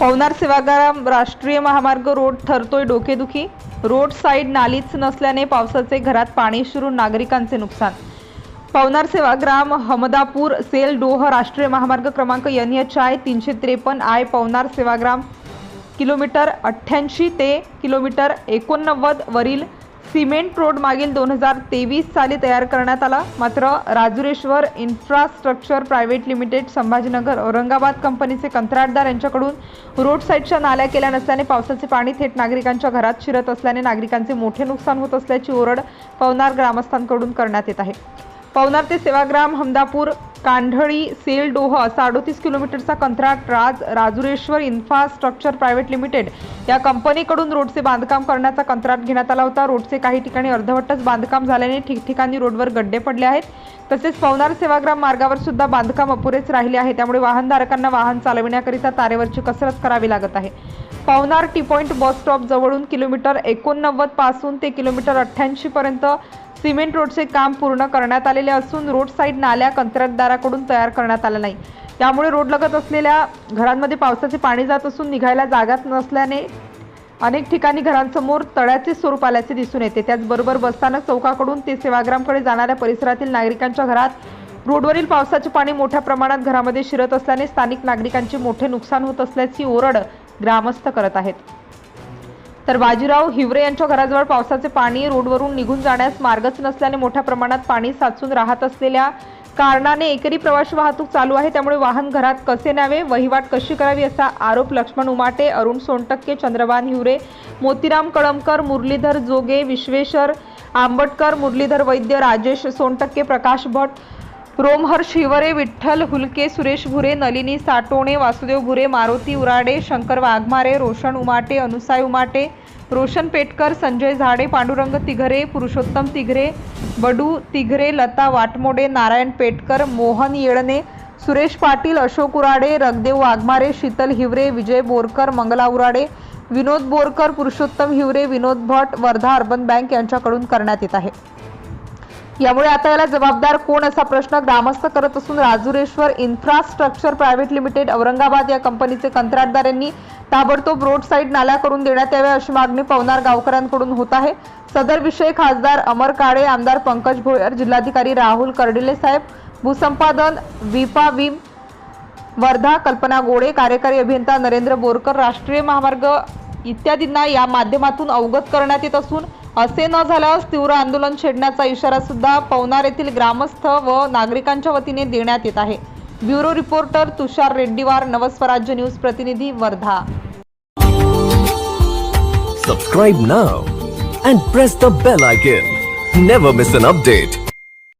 पवनार सेवाग्राम राष्ट्रीय महामार्ग रोड ठरतोय डोकेदुखी. रोड साईड नालीच नसल्याने पावसाचे घरात पाणी शिरून नागरिकांचे नुकसान. पवनार सेवाग्राम हमदापूर सेल डोह राष्ट्रीय महामार्ग क्रमांक एन एच आय तीनशे त्रेपन्न आय पवनार सेवाग्राम किलोमीटर अठ्ठ्याऐंशी ते किलोमीटर एकोणनव्वद वरील सिमेंट रोड मागील दोन हजार तेवीस साली तयार करण्यात आला. मात्र Rajureshwar infrastructure private limited Sambhajinagar Aurangabad कंपनीचे कंत्राटदार यांच्याकडून रोड साईडच्या नाल्या केल्या नसल्याने पावसाचे पाणी थेट नागरिकांच्या घरात शिरत असल्याने नागरिकांचे मोठे नुकसान होत असल्याची ओरड पवनार ग्रामस्थांकडून करण्यात येत आहे. पवनार ते सेवाग्राम हमदापूर कांढळी सेलडोह साडोतीस असा अडोतीस किलोमीटरचा कंत्राट Raj Rajureshwar infrastructure private limited या कंपनीकडून रोडचे बांधकाम करण्याचा कंत्राट घेण्यात आला होता. रोडचे काही ठिकाणी अर्धवटच बांधकाम झाल्याने ठिकठिकाणी रोडवर गड्डे पडले आहेत. तसेच पवनार सेवाग्राम मार्गावर सुद्धा बांधकाम अपुरेच राहिले आहे. त्यामुळे वाहनधारकांना वाहन चालविण्याकरिता तारेवरची कसरत करावी लागत आहे. Pawnar T point bus stop जवळून किलोमीटर एकोणनव्वदपासून ते किलोमीटर अठ्ठ्याऐंशी पर्यंत सिमेंट रोडचे काम पूर्ण करण्यात आलेले असून रोड साईड नाल्या कंत्राटदाराकडून तयार करण्यात आल्या नाही. त्यामुळे रोड लगत असलेल्या घरांमध्ये पावसाचे पाणी जात असून निघायला जागाच नसल्याने अनेक ठिकाणी घरांसमोर तळ्याचे स्वरूप आल्याचे दिसून येते. त्याचबरोबर बसस्थानक चौकाकडून ते सेवाग्रामकडे जाणाऱ्या परिसरातील नागरिकांच्या घरात रोडवरील पावसाचे पाणी मोठ्या प्रमाणात घरामध्ये शिरत असल्याने स्थानिक नागरिकांचे मोठे नुकसान होत असल्याची ओरड ग्रामस्थ करत आहेत. तर बाजीराव हिवरे यांच्या घराजवळ पावसाचे पाणी रोडवरून निघून जाण्यास मार्गच नसल्याने मोठ्या प्रमाणात पाणी साचून राहत असलेल्या कारणाने एकरी प्रवाशी वाहतूक चालू आहे. त्यामुळे वाहन घरात कसे न्यावे वहिवाट कशी करावी असा आरोप लक्ष्मण उमाटे अरुण सोनटक्के चंद्रभान हिवरे मोतीराम कळमकर मुरलीधर जोगे विश्वेश्वर आंबटकर मुरलीधर वैद्य राजेश सोनटक्के प्रकाश भट रोमहर्ष शिवरे विठ्ठल हुलके सुरेश भुरे नलिनी साटोणे वासुदेव भुरे मारुती उराडे शंकर वाघमारे रोशन उमाटे अनुसाय उमाटे रोशन पेटकर संजय झाडे पांडुरंग तिघरे पुरुषोत्तम तिघरे बडू तिघरे लता वाटमोडे नारायण पेटकर मोहन येळणे सुरेश पाटील अशोक उराडे रगदेव वाघमारे शीतल हिवरे विजय बोरकर मंगला उराडे विनोद बोरकर पुरुषोत्तम हिवरे विनोद भट वर्धा अर्बन बँक यांच्याकडून करण्यात येत आहे. यामुळे आता याला जबाबदार कोण असा प्रश्न ग्रामस्थ करत असून Rajureshwar infrastructure private limited Aurangabad या कंपनीचे कंत्राटदार यांनी ताबडतोब रोड साईड नाल्या करून देण्यात याव्या अशी मागणी पवनार गावकऱ्यांकडून होत आहे. सदर विषय खासदार अमर काळे आमदार पंकज भोयर जिल्हाधिकारी राहुल कर्डिले साहेब भूसंपादन विपा विम वर्धा कल्पना गोडे कार्यकारी अभियंता नरेंद्र बोरकर राष्ट्रीय महामार्ग इत्यादींना या माध्यमातून अवगत करण्यात येत असून असे न झाल्यास तीव्र आंदोलन छेडण्याचा इशारा सुद्धा पवनार येथील ग्रामस्थ व नागरिकांच्या वतीने देण्यात येत आहे. Bureau reporter Tushar Reddiwar Navswarajya news प्रतिनिधी Wardha. Subscribe now and press the bell icon never miss an update